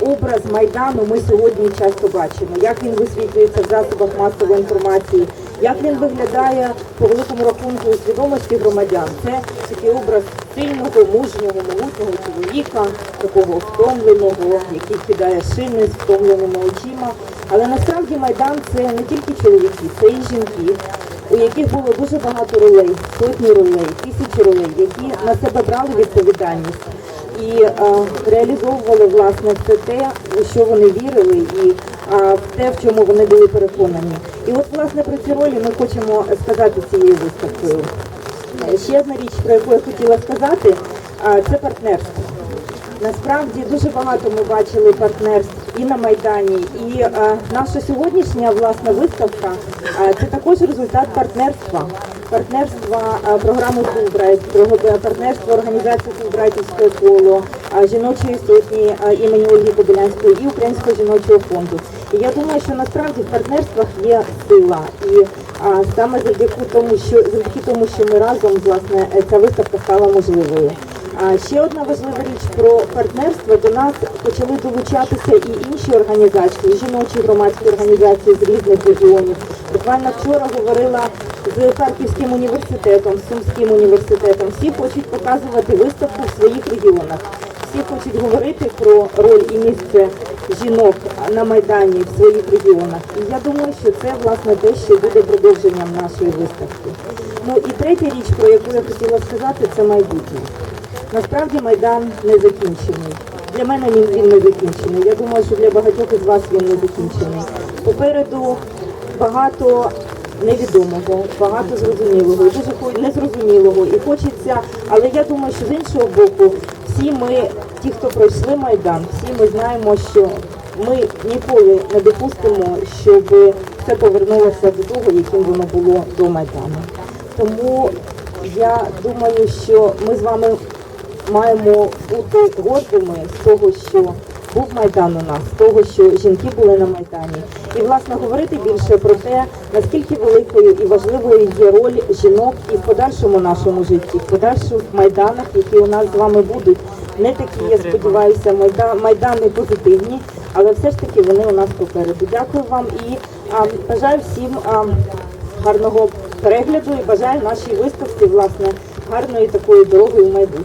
образ Майдану ми сьогодні часто бачимо, як він висвітлюється в засобах масової інформації, як він виглядає по великому рахунку у свідомості громадян. Це такий образ сильного, мужнього, могутнього чоловіка, такого втомленого, який кидає шини з втомленими очима. Але насправді Майдан це не тільки чоловіки, це і жінки, у яких було дуже багато ролей, сотні ролей, тисячі ролей, які на себе брали відповідальність і е, реалізовували власне все те, що вони вірили, і те, в чому вони були переконані. І от власне про ці ролі ми хочемо сказати цією виставкою. Е, Ще одна річ, про яку я хотіла сказати, це партнерство. Насправді дуже багато ми бачили партнерств і на Майдані, і е, наша сьогоднішня власна виставка е, це також результат партнерства. Партнерства е, програми Фулбрайт, про- партнерство організації Фулбрайтівське коло, е, жіночої сотні е, імені Ольги Кобилянської і Українського жіночого фонду. І я думаю, що насправді в партнерствах є сила. І а, саме завдяки тому, що завдяки тому, що ми разом власне е, ця виставка стала можливою. Ще одна важлива річ про партнерство. До нас почали долучатися і інші організації, жіночі громадські організації з різних регіонів. Буквально вчора говорила з Харківським університетом, з Сумським університетом. Всі хочуть показувати виставку в своїх регіонах. Всі хочуть говорити про роль і місце жінок на майдані в своїх регіонах. І я думаю, що це власне те, що буде продовженням нашої виставки. Ну і третя річ, про яку я хотіла сказати, це майбутнє. Насправді майдан не закінчений. Для мене він, не закінчений. Я думаю, що для багатьох із вас він не закінчений. Попереду багато невідомого, багато зрозумілого, і дуже незрозумілого. І хочеться, але я думаю, що з іншого боку, всі ми, ті, хто пройшли майдан, всі ми знаємо, що ми ніколи не допустимо, щоб це повернулося до того, яким воно було до майдану. Тому я думаю, що ми з вами маємо бути гордими з того, що був майдан у нас, з того, що жінки були на майдані, і власне говорити більше про те, наскільки великою і важливою є роль жінок і в подальшому нашому житті, в подальших майданах, які у нас з вами будуть. Не такі, я сподіваюся, майда- майдани позитивні, але все ж таки вони у нас попереду. Дякую вам і а, бажаю всім а, гарного перегляду і бажаю нашій виставці власне гарної такої дороги у майбутнє.